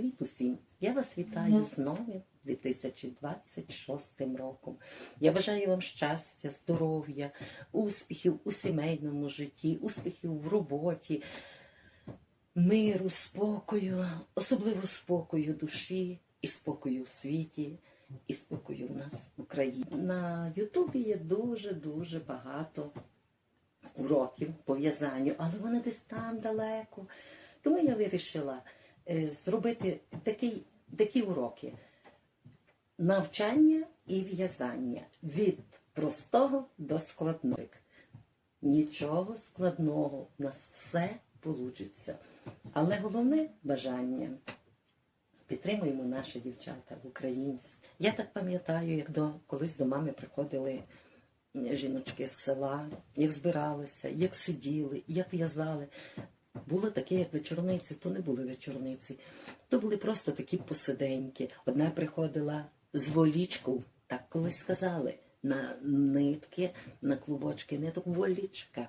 Привіт усім! Я вас вітаю з новим 2026 роком. Я бажаю вам щастя, здоров'я, успіхів у сімейному житті, успіхів в роботі, миру, спокою, особливо спокою душі і спокою в світі, і спокою в нас в Україні. На Ютубі є дуже-дуже багато уроків по в'язанню, але вони десь там далеко. Тому я вирішила зробити такий, такі уроки навчання і в'язання від простого до складного. Нічого складного, у нас все вийде. Але головне бажання. Підтримуємо наші дівчата українські. Я так пам'ятаю, як до колись до мами приходили жіночки з села, як збиралися, як сиділи, як в'язали. Було таке, як вечорниці, то не були вечорниці, то були просто такі посиденьки. Одна приходила з волічку, так колись сказали, на нитки, на клубочки ниток волічка.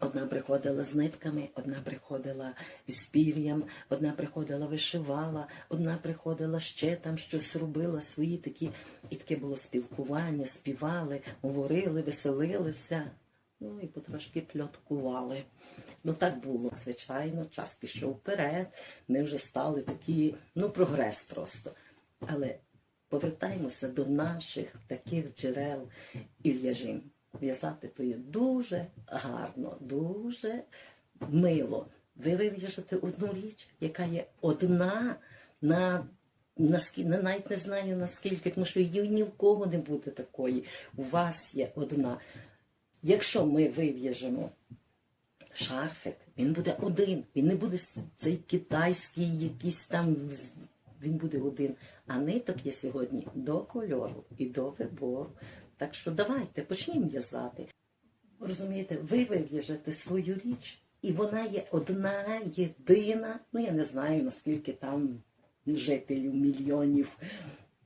Одна приходила з нитками, одна приходила з пір'ям, одна приходила вишивала, одна приходила ще там щось робила, свої такі, і таке було спілкування, співали, говорили, веселилися. Ну і потрошки пльоткували. Ну так було. Звичайно, час пішов вперед. Ми вже стали такі, ну, прогрес просто. Але повертаємося до наших таких джерел і в'яжимо. В'язати то є дуже гарно, дуже мило. Ви вив'яжете одну річ, яка є одна на наскільки, навіть не знаю наскільки, тому що її ні в кого не буде такої. У вас є одна. Якщо ми вив'яжемо шарфик, він буде один. Він не буде цей китайський, якийсь там, він буде один. А ниток є сьогодні до кольору і до вибору. Так що давайте почнімо в'язати. Розумієте, ви вив'яжете свою річ, і вона є одна, єдина. Ну я не знаю наскільки там жителів, мільйонів.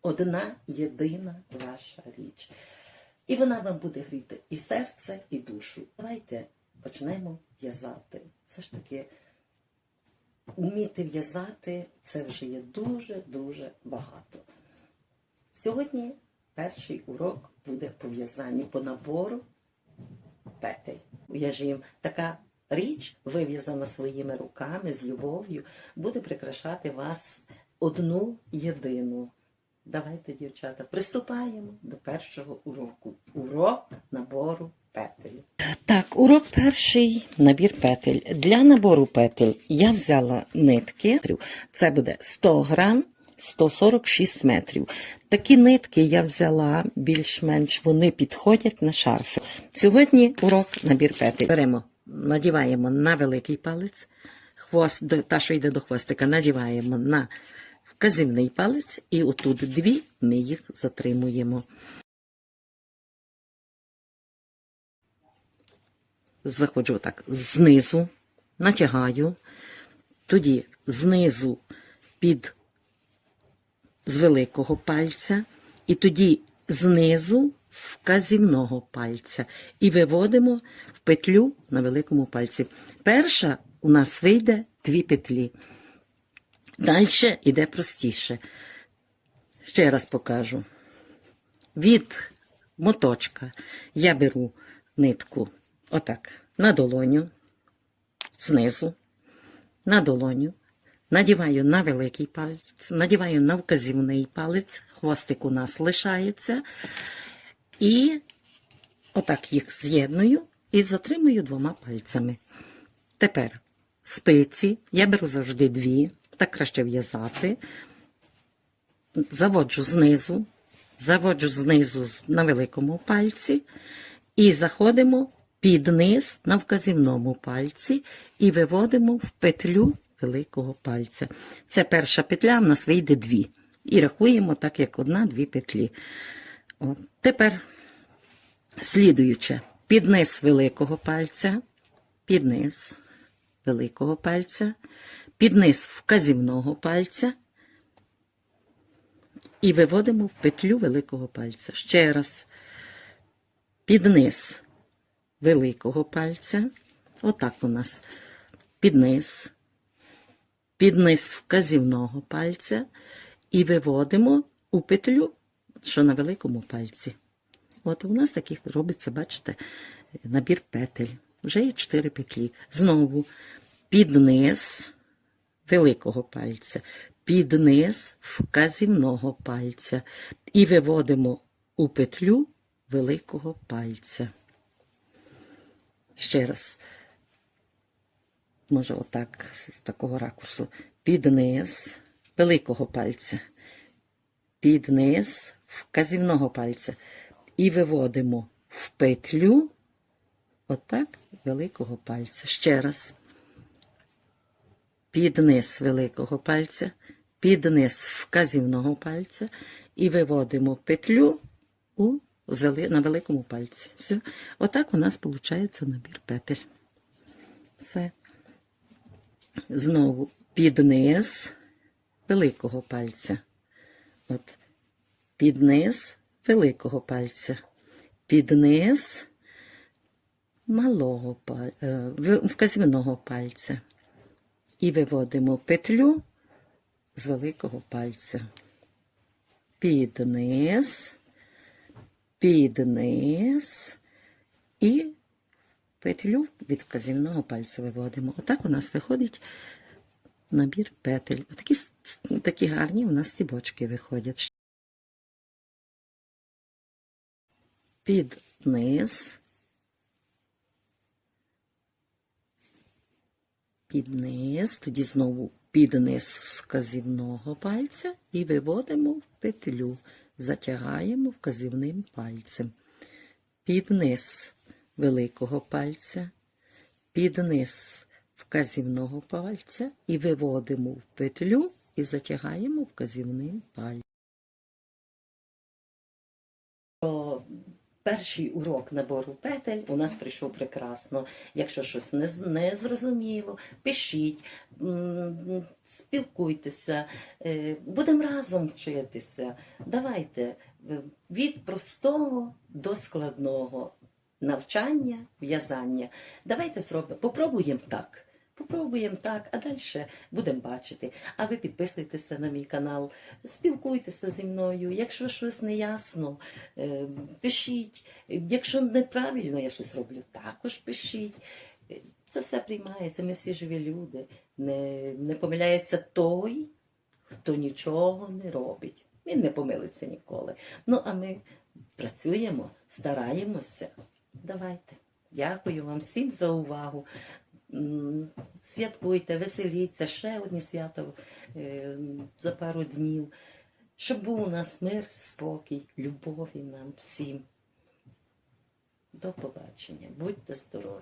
Одна єдина ваша річ. І вона вам буде гріти і серце, і душу. Давайте почнемо в'язати. Все ж таки, вміти в'язати це вже є дуже-дуже багато. Сьогодні перший урок буде по в'язанню по набору петель. В'яжім. Така річ, вив'язана своїми руками з любов'ю, буде прикрашати вас одну єдину. Давайте, дівчата, приступаємо до першого уроку. Урок набору петель. Так, урок перший набір петель. Для набору петель я взяла нитки. Це буде 100 грам. 146 метрів. Такі нитки я взяла більш-менш вони підходять на шарфи. Сьогодні урок набір петель. Беремо, надіваємо на великий палець, хвост, та, що йде до хвостика, надіваємо на вказівний палець, і отут дві ми їх затримуємо. Заходжу так знизу, натягаю, тоді знизу під з великого пальця, і тоді знизу з вказівного пальця. І виводимо в петлю на великому пальці. Перша у нас вийде дві петлі. Далі йде простіше. Ще раз покажу. Від моточка я беру нитку отак на долоню, знизу, на долоню, надіваю на великий палець, надіваю на вказівний палець, хвостик у нас лишається. І отак їх з'єдную і затримую двома пальцями. Тепер спиці, я беру завжди дві, так краще в'язати. Заводжу знизу, заводжу знизу на великому пальці і заходимо під низ на вказівному пальці і виводимо в петлю великого пальця. Це перша петля, в нас вийде дві. І рахуємо так, як одна-дві петлі. От. Тепер слідуюче, під низ великого пальця, під низ великого пальця, під низ вказівного пальця і виводимо в петлю великого пальця. Ще раз. Під низ великого пальця. Отак у нас під низ вказівного пальця і виводимо у петлю, що на великому пальці. От у нас таких робиться, бачите, набір петель. Вже є 4 петлі. Знову під низ великого пальця, під низ вказівного пальця. І виводимо у петлю великого пальця. Ще раз, може, отак, з такого ракурсу, під низ великого пальця, під низ вказівного пальця. І виводимо в петлю отак великого пальця. Ще раз під низ великого пальця, під низ вказівного пальця і виводимо петлю у, на великому пальці. Все. Отак у нас виходить набір петель. Все. Знову під низ великого пальця. От. Під низ великого пальця. Під низ малого е, вказівного пальця і виводимо петлю з великого пальця. Під низ, під низ і петлю від вказівного пальця виводимо. Отак у нас виходить набір петель. Отакі, такі гарні у нас стібочки виходять. Під низ, під тоді знову під низ вказівного пальця і виводимо в петлю, затягаємо вказівним пальцем. Під низ великого пальця, під низ вказівного пальця і виводимо в петлю і затягаємо вказівним пальцем. Перший урок набору петель у нас прийшов прекрасно. Якщо щось не, не зрозуміло, пишіть, спілкуйтеся, е, будемо разом вчитися. Давайте е, від простого до складного навчання, в'язання. Давайте зробимо, попробуємо так. Попробуємо так, а далі будемо бачити. А ви підписуйтеся на мій канал, спілкуйтеся зі мною. Якщо щось не ясно, е, пишіть. Якщо неправильно я щось роблю, також пишіть. Це все приймається. Ми всі живі люди. Не, не помиляється той, хто нічого не робить. Він не помилиться ніколи. Ну, а ми працюємо, стараємося. Давайте. Дякую вам всім за увагу. Святкуйте, веселіться, ще одні свято е, за пару днів. Щоб був у нас мир, спокій, любові нам всім. До побачення. Будьте здорові!